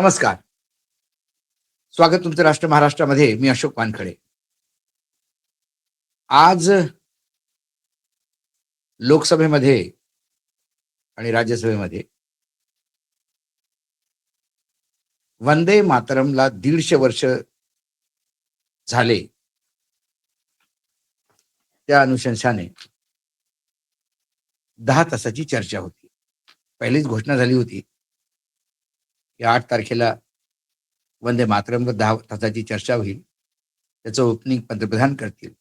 नमस्कार. स्वागत तुमचं राष्ट्र महाराष्ट्रामध्ये मी अशोक वानखडे. आज लोकसभेमध्ये आणि राज्यसभेमध्ये वंदे मातरमला दीडशे वर्ष झाले. त्या अनुशंसाने दहा तासाची चर्चा होती. पहिलीच घोषणा झाली होती. या आठ तारखेला वंदे मातरमवर दहा तासाची चर्चा होईल. त्याचं ओपनिंग पंतप्रधान करतील.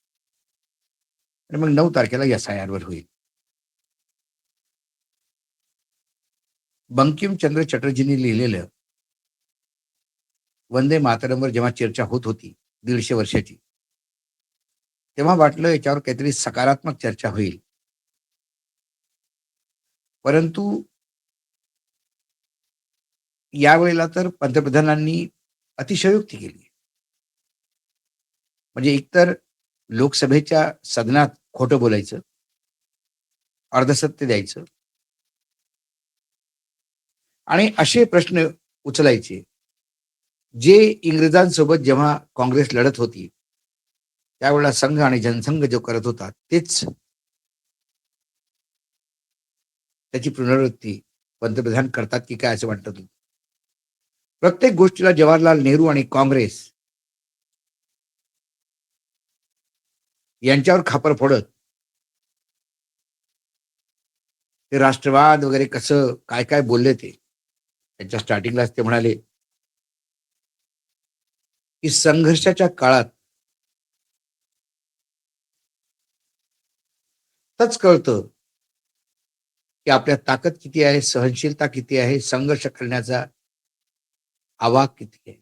आणि मग नऊ तारखेला एस आय वर होईल. बंकिमचंद्र चटर्जींनी लिहिलेलं वंदे मातरमवर जेव्हा चर्चा होत होती दीडशे वर्षाची तेव्हा वाटलं याच्यावर काहीतरी सकारात्मक चर्चा होईल. परंतु यावेळेला तर पंतप्रधानांनी अतिशयोक्ती केली. म्हणजे एकतर लोकसभेच्या सदनात खोटं बोलायचं अर्धसत्य द्यायचं आणि असे प्रश्न उचलायचे जे इंग्रजांसोबत जेव्हा काँग्रेस लढत होती त्यावेळेला संघ आणि जनसंघ जो करत होता तेच त्याची पुनरावृत्ती पंतप्रधान करतात की काय असं वाटत तुम्ही प्रत्येक गोष्टीला जवाहरलाल नेहरू आणि काँग्रेस यांच्यावर खापर फोडत. ते राष्ट्रवाद वगैरे कसं काय काय बोलले ते? त्यांच्या स्टार्टिंगलाच ते म्हणाले की संघर्षाच्या काळात तच कळतं की आपल्या ताकद किती आहे सहनशीलता किती आहे संघर्ष करण्याचा आवाक किती आहे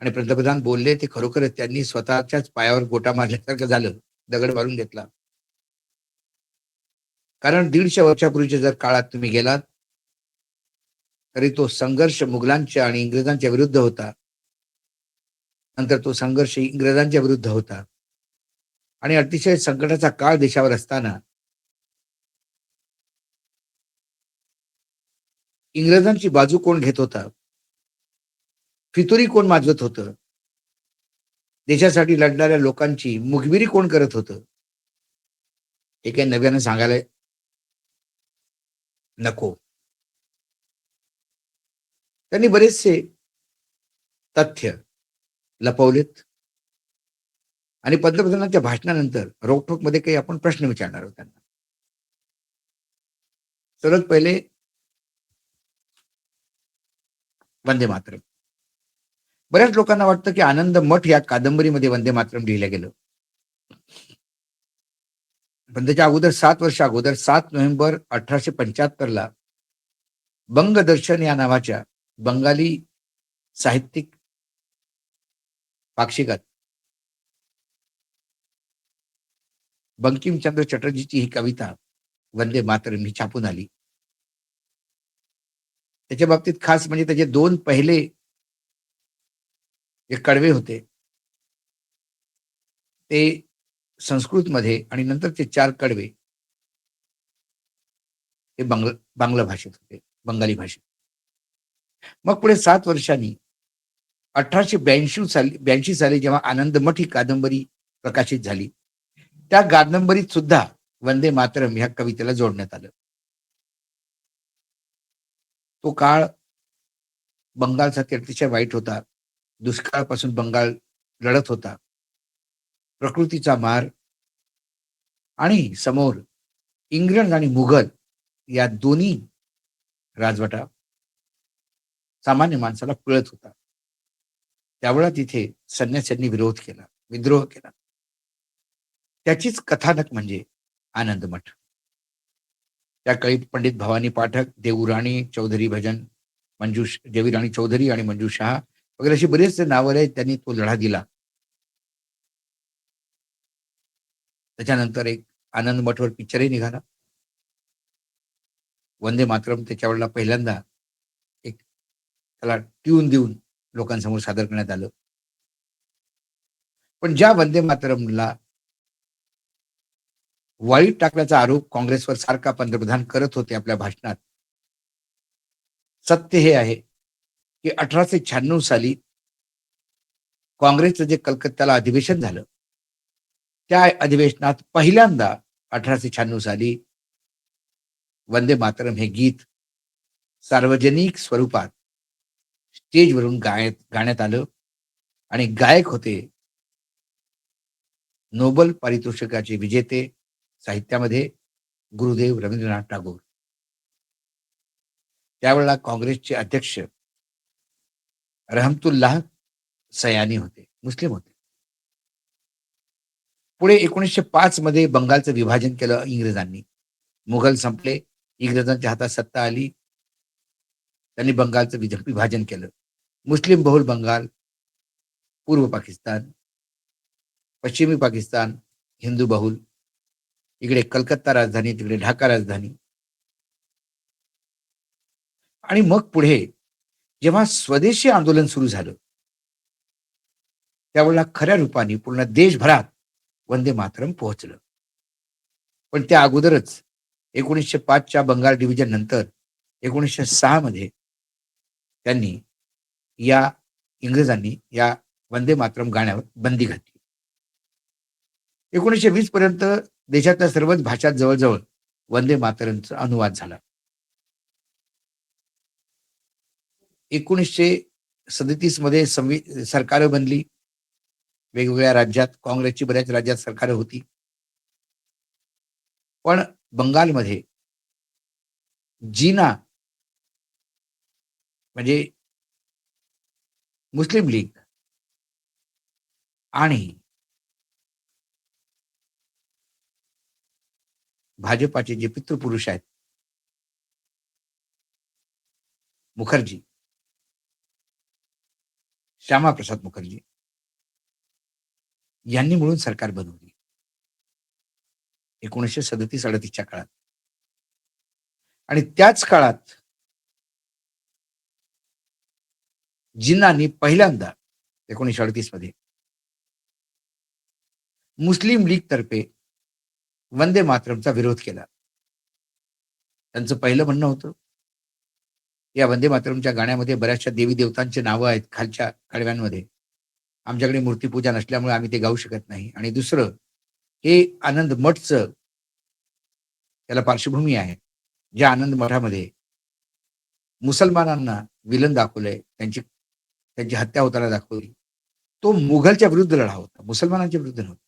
आणि पंतप्रधान बोलले ते खरोखरच त्यांनी स्वतःच्याच पायावर गोटा मारल्यासारखं झालं. दगड मारून घेतला. कारण दीडशे वर्षापूर्वीच्या जर काळात तुम्ही गेलात तरी तो संघर्ष मुघलांच्या आणि इंग्रजांच्या विरुद्ध होता. नंतर तो संघर्ष इंग्रजांच्या विरुद्ध होता. आणि अतिशय संकटाचा काळ देशावर असताना इंग्रजांची बाजू कोण घेत होता? फितुरी कोण माजवत होतं? देशासाठी लढणाऱ्या लोकांची मुखबिरी कोण करत होतं? हे काही नव्यानं सांगायला नको. त्यांनी बरेचसे तथ्य लपवलेत. आणि पंतप्रधानांच्या भाषणानंतर रोखोकमध्ये काही आपण प्रश्न विचारणार आहोत त्यांना. सर्वात पहिले वंदे मातरम. बऱ्याच लोकांना वाटतं की आनंद मठ या कादंबरीमध्ये वंदे मातरम लिहिलं गेलं. पण त्याच्या अगोदर सात वर्ष अगोदर सात नोव्हेंबर अठराशे पंच्याहत्तर ला बंगदर्शन या नावाच्या बंगाली साहित्यिक पाक्षिकात बंकिमचंद्र चटर्जीची ही कविता वंदे मातरम ही छापून आली. त्याच्या बाबतीत खास म्हणजे त्याचे दोन पहिले जे कडवे होते ते संस्कृतमध्ये आणि नंतर ते चार कडवे ते बंगल बांगला भाषेत होते बंगाली भाषेत. मग पुढे सात वर्षांनी अठराशे ब्याऐंशी साली ब्याऐंशी साली जेव्हा आनंदमठ ही कादंबरी प्रकाशित झाली त्या कादंबरीत सुद्धा वंदे मातरम ह्या कवितेला जोडण्यात आलं. तो काळ बंगालसाठी अतिशय वाईट होता. दुष्काळापासून बंगाल लढत होता. प्रकृतीचा मार आणि समोर इंग्रज आणि मुघल या दोन्ही राजवटा सामान्य माणसाला पिळत होता. त्यावेळा तिथे संन्यासांनी विरोध केला विद्रोह केला. त्याचीच कथानक म्हणजे आनंदमठ. त्या काळी पंडित भवानी पाठक देवराणी चौधरी भजन मंजूश देवीराणी चौधरी आणि मंजू शहा वगैरे अशी बरेचसे नावं आहेत त्यांनी तो लढा दिला. त्याच्यानंतर एक आनंद मठवर पिक्चरही निघाला. वंदे मातरम त्याच्या वेळेला पहिल्यांदा एक त्याला ट्यून देऊन लोकांसमोर सादर करण्यात आलं. पण ज्या वंदे मातरमला वाईट टाकल्याचा आरोप काँग्रेसवर सारखा पंतप्रधान करत होते आपल्या भाषणात. सत्य हे आहे की अठराशे शहाण्णव साली काँग्रेसचं जे कलकत्त्याला अधिवेशन झालं त्या अधिवेशनात पहिल्यांदा अठराशे शहाण्णव साली वंदे मातरम हे गीत सार्वजनिक स्वरूपात स्टेजवरून गायत गाण्यात आलं आणि गायक होते नोबल पारितोषिकाचे विजेते साहित्यामध्ये गुरुदेव रवींद्रनाथ टागोर. त्यावेळेला काँग्रेसचे अध्यक्ष रहमतुल्लाह सयानी होते मुस्लिम होते. पुढे एकोणीसशे पाच मध्ये बंगालचं विभाजन केलं इंग्रजांनी. मुघल संपले इंग्रजांच्या हातात सत्ता आली. त्यांनी बंगालचं विभाजन केलं. मुस्लिम बहुल बंगाल पूर्व पाकिस्तान पश्चिमी पाकिस्तान हिंदू बहुल इकडे कलकत्ता राजधानी तिकडे ढाका राजधानी. आणि मग पुढे जेव्हा स्वदेशी आंदोलन सुरू झालं त्यावेळेला खऱ्या रूपाने पूर्ण देशभरात वंदे मातरम पोहोचलं. पण त्या अगोदरच एकोणीसशे पाचच्या बंगाल डिव्हिजन नंतर एकोणीसशे सहा मध्ये त्यांनी या इंग्रजांनी या वंदे मातरम गाण्यावर बंदी घातली. एकोणीसशे वीस पर्यंत देशातल्या सर्वच भाषात जवळजवळ वंदे मातरमचा अनुवाद झाला. एकोणीसशे सदतीसमध्ये संवि सरकार बनली. वेगवेगळ्या राज्यात काँग्रेसची बऱ्याच राज्यात सरकार होती. पण बंगालमध्ये जीना म्हणजे मुस्लिम लीग आणि भाजपाचे जे पितृपुरुष आहेत. मुखर्जी. श्यामाप्रसाद मुखर्जी. यांनी मिळून सरकार बनवली. एकोणीसशे सदतीस अडतीसच्या काळात. आणि त्याच काळात जिन्नांनी पहिल्यांदा एकोणीसशे अडतीसमध्ये मुस्लिम लीग तर्फे वंदे मातरमचा विरोध केला. त्यांचं पहिलं म्हणणं होतं या वंदे मातरमच्या गाण्यामध्ये बऱ्याचशा देवी देवतांची नावं आहेत खालच्या कडव्यांमध्ये. आमच्याकडे मूर्तीपूजा नसल्यामुळे आम्ही ते गाऊ शकत नाही. आणि दुसरं हे आनंद मठचं त्याला पार्श्वभूमी आहे. ज्या आनंद मठामध्ये मुसलमानांना विलन दाखवलंय त्यांची त्यांची हत्या होताना दाखवली. तो मुघलच्या विरुद्ध लढा होता मुसलमानांच्या विरुद्ध नव्हता.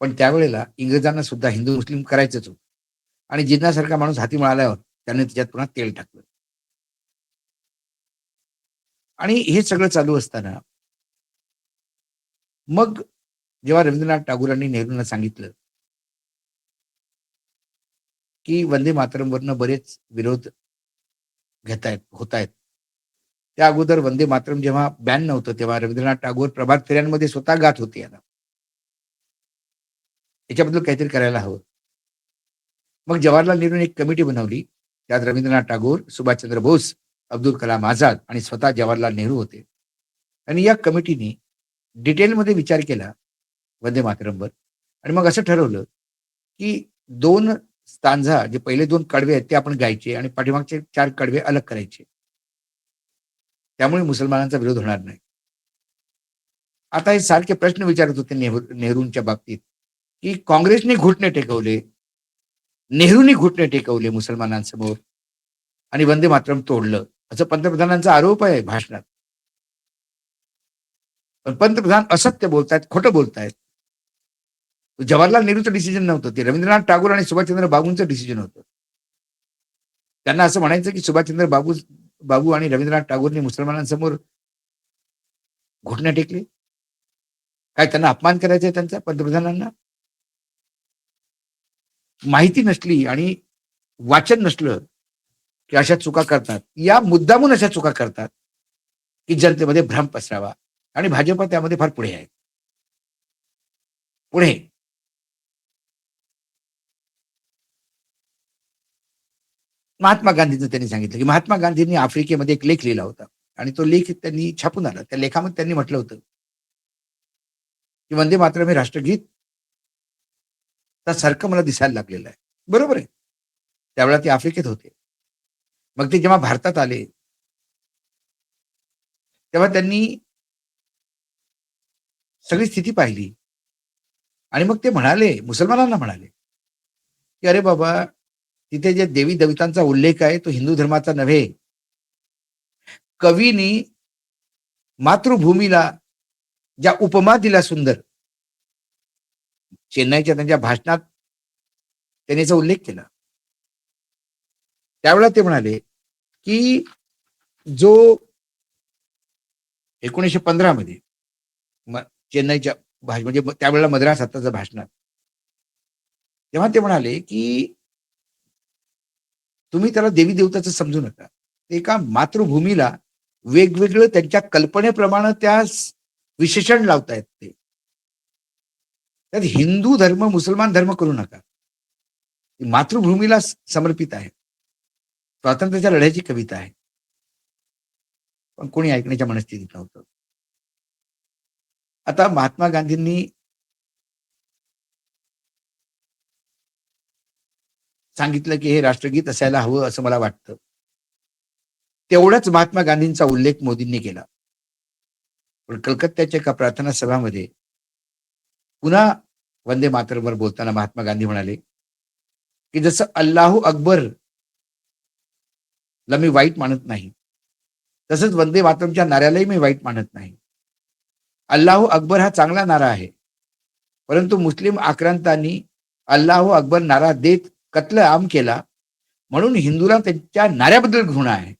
पण त्यावेळेला इंग्रजांना सुद्धा हिंदू मुस्लिम करायचंच होतं. आणि जिन्नासारखा माणूस हाती मिळाल्यावर त्याने त्याच्यात पुन्हा तेल टाकलं. आणि हे सगळं चालू असताना मग जेव्हा रवींद्रनाथ टागोरांनी नेहरूंना सांगितलं की वंदे मातरमवरनं बरेच विरोध घेतायत होत आहेत त्या अगोदर वंदे मातरम जेव्हा बॅन नव्हतं तेव्हा रवींद्रनाथ टागोर प्रभात फेऱ्यांमध्ये स्वतः गात होते याला. याच्याबद्दल काहीतरी करायला हवं. मग जवाहरलाल नेहरूने एक कमिटी बनवली. त्यात रवींद्रनाथ टागोर सुभाषचंद्र बोस अब्दुल कलाम आझाद आणि स्वतः जवाहरलाल नेहरू होते. आणि या कमिटीने डिटेलमध्ये विचार केला वंदे मातरमवर आणि मग असं ठरवलं की दोन स्तांझा जे पहिले दोन कडवे आहेत ते आपण गायचे आणि पाठीमागचे चार कडवे अलग करायचे. त्यामुळे मुसलमानांचा विरोध होणार नाही. आता हे सारखे प्रश्न विचारत होते नेहरू नेहरूंच्या बाबतीत. की काँग्रेसने घुटणे टेकवले नेहरूंनी घुटणे टेकवले मुसलमानांसमोर आणि वंदे मातरम तोडलं. असं पंतप्रधानांचा आरोप आहे भाषणात. पण पंतप्रधान असत्य बोलतायत खोटं बोलतायत. जवाहरलाल नेहरूचं डिसिजन नव्हतं. ते रवींद्रनाथ टागोर आणि सुभाषचंद्र बाबूंचं डिसिजन होतं. त्यांना असं म्हणायचं की सुभाषचंद्र बाबू बाबू आणि रवींद्रनाथ टागोरने मुसलमानांसमोर घुटणे टेकले? काय त्यांना अपमान करायचा आहे त्यांचा पंतप्रधानांना? माहिती नसली आणि वाचन नसलं की अशा चुका करतात. या मुद्दामून अशा चुका करतात की जनतेमध्ये भ्रम पसरावा. आणि भाजपा त्यामध्ये फार पुढे आहे. पुढे. महात्मा गांधींचं त्यांनी सांगितलं की महात्मा गांधींनी आफ्रिकेमध्ये एक लेख लिहिला होता. आणि तो लेख त्यांनी छापून आला त्या लेखामध्ये त्यांनी म्हटलं होतं की वंदे मातरम हे राष्ट्रगीत सारखं मला दिसायला लागलेलं आहे. बरोबर आहे? त्यावेळेला ते आफ्रिकेत होते. मग ते जेव्हा भारतात आले तेव्हा त्यांनी सगळी स्थिती पाहिली. आणि मग ते म्हणाले मुसलमानांना म्हणाले की अरे बाबा तिथे जे देवी देवतांचा उल्लेख आहे तो हिंदू धर्माचा नव्हे. कवीनी मातृभूमीला ज्या उपमा दिल्या सुंदर चेन्नईच्या त्यांच्या भाषणात त्यांनी याचा उल्लेख केला. त्यावेळेला ते म्हणाले की जो एकोणीसशे पंधरा मध्ये चेन्नईच्या भाष म्हणजे त्यावेळेला मद्रास आताचं भाषणात तेव्हा ते म्हणाले की तुम्ही त्याला देवी देवताचं समजू नका. एका मातृभूमीला वेगवेगळं त्यांच्या कल्पनेप्रमाणे त्या विशेषण लावतायत ते. त्यात हिंदू धर्म मुसलमान धर्म करू नका. मातृभूमीला समर्पित आहे. स्वातंत्र्याच्या लढ्याची कविता आहे. पण कोणी ऐकण्याच्या मनस्थितीत नव्हतं. आता महात्मा गांधींनी सांगितलं की हे राष्ट्रगीत असायला हवं असं मला वाटतं. तेवढाच महात्मा गांधींचा उल्लेख मोदींनी केला. पण कलकत्त्याच्या एका प्रार्थना सभामध्ये पुन्हा वंदे मातरमवर बोलताना महात्मा गांधी म्हणाले की जसं अल्लाहू अकबर ला मी वाईट मानत नाही तसंच वंदे मातरमच्या नाऱ्यालाही मी वाईट मानत नाही. अल्लाहू अकबर हा चांगला नारा आहे परंतु मुस्लिम आक्रांतांनी अल्लाहू अकबर नारा देत कत्ल आम केला म्हणून हिंदूला त्यांच्या नाऱ्याबद्दल घृणा आहे.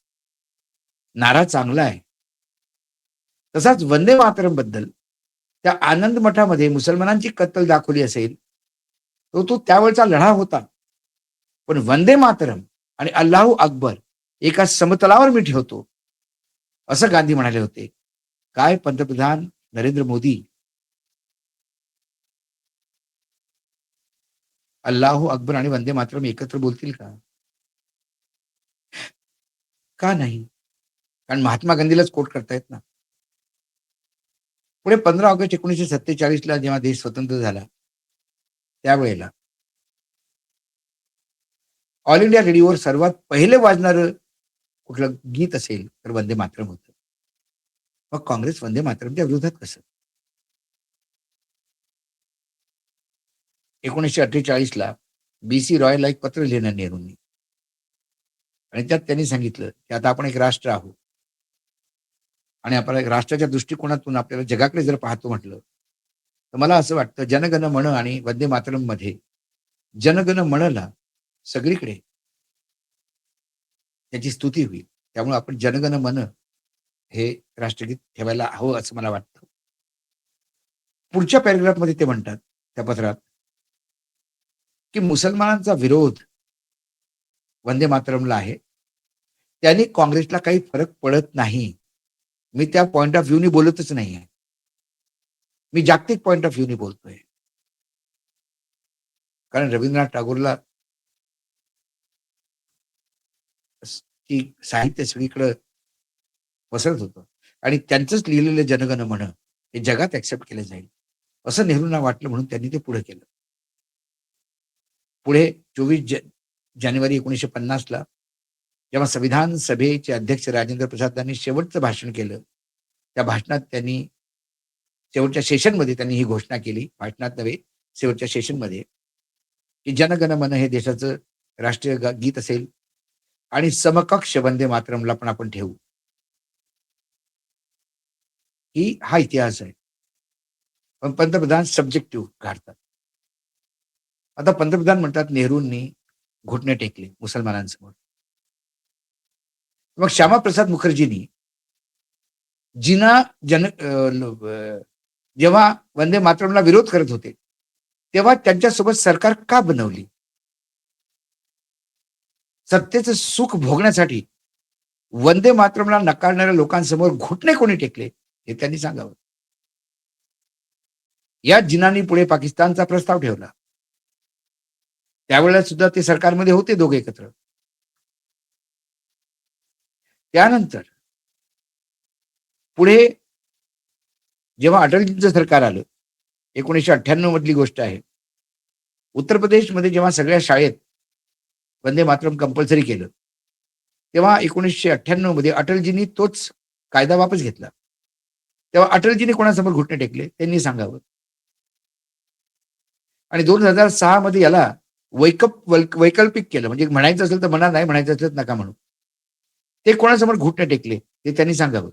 नारा चांगला आहे. तसाच वंदे मातरमबद्दल त्या आनंद मठामध्ये मुसलमानांची कत्तल दाखवली असेल तो तो त्यावेळचा लढा होता. पण वंदे मातरम आणि अल्लाहू अकबर एका समतलावर मी ठेवतो असं गांधी म्हणाले होते. काय पंतप्रधान नरेंद्र मोदी? अल्लाहू अकबर आणि वंदे मातरम एकत्र बोलतील का? का नाही? कारण महात्मा गांधीलाच कोट करतायत ना. पुढे पंधरा ऑगस्ट एकोणीसशे सत्तेचाळीस ला जेव्हा देश स्वतंत्र झाला त्यावेळेला. ऑल इंडिया रेडिओवर सर्वात पहिले वाजणारं कुठलं गीत असेल तर वंदे मातरम होतं. मग काँग्रेस वंदे मातरमच्या विरोधात कसं? एकोणीसशे अठ्ठेचाळीस ला बी सी रॉयला एक पत्र लिहिलं नेहरूंनी. आणि त्यात त्यांनी सांगितलं की आता आपण एक राष्ट्र आहोत. आणि आपण राष्ट्राच्या दृष्टिकोनातून आपल्याला जगाकडे जर पाहतो म्हटलं तर मला असं वाटतं जनगण मन आणि वंदे मातरममध्ये जनगण मनला सगळीकडे त्याची स्तुती होईल. त्यामुळे आपण जनगण मन हे राष्ट्रगीत ठेवायला हवं असं मला वाटतं. पुढच्या पॅरेग्राफमध्ये ते म्हणतात त्या पत्रात की मुसलमानांचा विरोध वंदे मातरमला आहे. त्यांनी काँग्रेसला काही फरक पडत नाही. मी त्या पॉइंट ऑफ व्ह्यूनी बोलतच नाही आहे मी जागतिक पॉइंट ऑफ व्ह्यूनी बोलतोय. कारण रवींद्रनाथ टागोरला ती साहित्य सगळीकडं पसरत होतं. आणि त्यांचंच लिहिलेलं जनगण म्हण हे जगात ऍक्सेप्ट केलं जाईल. असं नेहरूंना वाटलं म्हणून त्यांनी ते पुढे केलं. पुढे चोवीस जानेवारी एकोणीसशे पन्नासला जेव्हा संविधान सभेचे अध्यक्ष राजेंद्र प्रसाद यांनी शेवटचं भाषण केलं. त्या भाषणात त्यांनी शेवटच्या सेशनमध्ये त्यांनी ही घोषणा केली. भाषणात नव्हे शेवटच्या सेशनमध्ये. की जनगण मन हे देशाचं राष्ट्रीय गीत असेल आणि समकक्ष वंदे मातरमला पण आपण ठेवू. ही हा इतिहास आहे. पण पंतप्रधान सब्जेक्टिव्ह काढतात आता पंतप्रधान म्हणतात नेहरूंनी घुटणे टेकले मुसलमानांसमोर. मग श्यामाप्रसाद मुखर्जींनी जिना जन जेव्हा वंदे मातरमला विरोध करत होते तेव्हा त्यांच्यासोबत सरकार का बनवली? सत्तेचं सुख भोगण्यासाठी वंदे मातरमला नकारणाऱ्या लोकांसमोर घुटणे कोणी टेकले हे त्यांनी सांगावं. या जिनांनी पुढे पाकिस्तानचा प्रस्ताव ठेवला. त्यावेळेला सुद्धा ते सरकारमध्ये होते दोघे एकत्र. त्यानंतर पुढे जेव्हा अटलजींचं सरकार आलं एकोणीसशे अठ्ठ्याण्णव मधली गोष्ट आहे. उत्तर प्रदेशमध्ये जेव्हा सगळ्या शाळेत वंदे मातरम कंपल्सरी केलं तेव्हा एकोणीसशे अठ्ठ्याण्णवमध्ये अटलजींनी तोच कायदा वापस घेतला. तेव्हा अटलजीने कोणासमोर घुटणे टेकले त्यांनी सांगावं. आणि दोन हजार सहा मध्ये याला वैकप वैकल्पिक केलं म्हणजे म्हणायचं असेल तर म्हणा नाही म्हणायचं असेल नका म्हणू. ते कोणासमोर घुटणं टेकले ते त्यांनी सांगावं.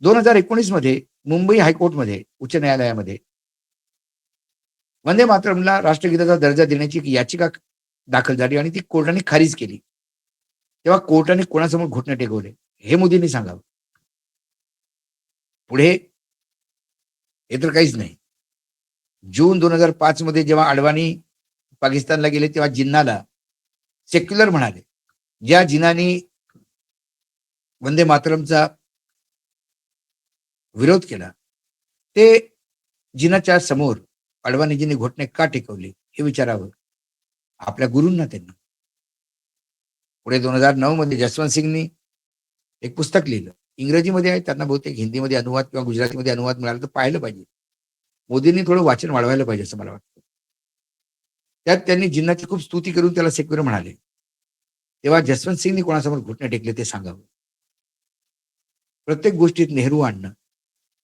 दोन हजार एकोणीसमध्ये मुंबई हायकोर्टमध्ये उच्च न्यायालयामध्ये वंदे मातरमला राष्ट्रगीताचा दर्जा देण्याची याचिका दाखल झाली आणि ती कोर्टाने खारिज केली. तेव्हा कोर्टाने कोणासमोर घुटणं टेकवले हे मोदींनी सांगावं. पुढे हे तर काहीच नाही. जून दोन हजार पाच मध्ये जेव्हा अडवाणी पाकिस्तानला गेले तेव्हा जिन्नाला सेक्युलर म्हणाले. ज्या जिनानी वंदे मातरमचा विरोध केला ते जिनाच्या समोर अडवाणीजींनी घोटणे का टेकवले हे विचारावं आपल्या गुरूंना त्यांना. पुढे दोन हजार नऊ मध्ये जसवंत सिंगनी एक पुस्तक लिहिलं. इंग्रजीमध्ये आहे त्यांना बहुतेक हिंदीमध्ये अनुवाद किंवा गुजरातीमध्ये अनुवाद मिळाला तर पाहिलं पाहिजे. मोदींनी थोडं वाचन वाढवायला पाहिजे असं मला वाटतं. त्यात त्यांनी जिन्नाची खूप स्तुती करून त्याला सेक्युर म्हणाले. तेव्हा जसवंत सिंगनी कोणासमोर घुटणे टेकले ते सांगावं. प्रत्येक गोष्टीत नेहरू आणणं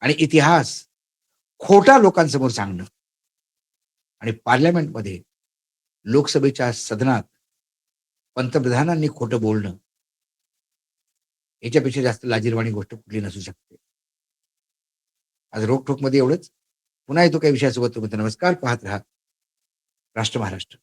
आणि इतिहास खोटा लोकांसमोर सांगणं आणि पार्लमेंटमध्ये लोकसभेच्या सदनात पंतप्रधानांनी खोटं बोलणं याच्यापेक्षा जास्त लाजीरवाणी गोष्ट कुठली नसू शकते. आज रोखोकमध्ये एवढंच. पुन्हा येतो काही विषयासोबत. तुम्ही नमस्कार. पाहत राहा. राष्ट्र महाराष्ट्र.